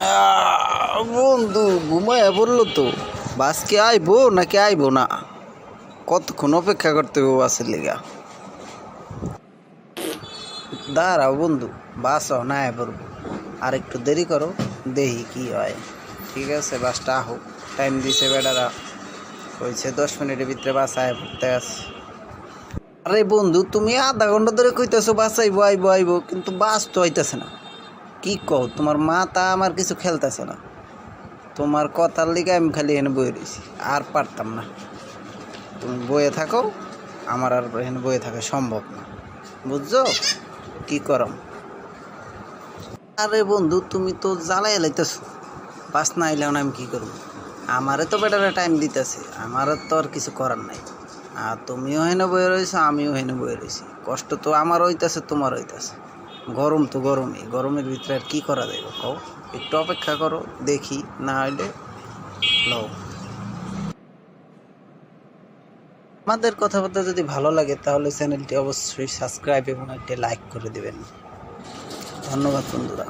আহ, বন্ধু ঘুমায় বলল তো। বাস কি আইবো নাকি আইবো না? কতক্ষণ অপেক্ষা করতে হবে বাসের লেগা? দাঁড়াও বন্ধু বাস না আয় আর একটু দেরি করো দেখি কি হয়। ঠিক আছে বাসটা হোক টাইম দিছে বেটারা। কইছে দশ মিনিটের ভিতরে বাস আয় পড়তে আছে। আরে বন্ধু তুমি আধা ঘণ্টা ধরে কইতেছো বাস আইবো আইবো আইবো কিন্তু বাস তো আইতেছে না। কি কও? তোমার মাথা আমার কিছু খেলতেছে না। তোমার কথার লিগে আমি খালি এখানে বয়ে রয়েছি আর পারতাম না। তুমি বয়ে থাকো, আমার আর এখানে বয়ে থাকা সম্ভব না। বুঝছ? কি করম? আরে বন্ধু, তুমি তো জ্বালাই লাইতেছো। বাস না আইলেও না আমি কি করব? আমারে তো বেটারে টাইম দিতেছে আমারও তো আর কিছু করার নাই। আর তুমিও হেনে বয়ে রয়েছো আমিও হেনে বয়ে রয়েছি কষ্ট তো আমার হইতেছে, তোমার হইতেছে। গরম তো গরমই, গরমের ভিতরে আর কী করা যায় কও? একটু অপেক্ষা করো, দেখি, না হইলে লও। আমাদের কথাবার্তা যদি ভালো লাগে তাহলে চ্যানেলটি অবশ্যই সাবস্ক্রাইব এবং একটি লাইক করে দেবেন। ধন্যবাদ বন্ধুরা।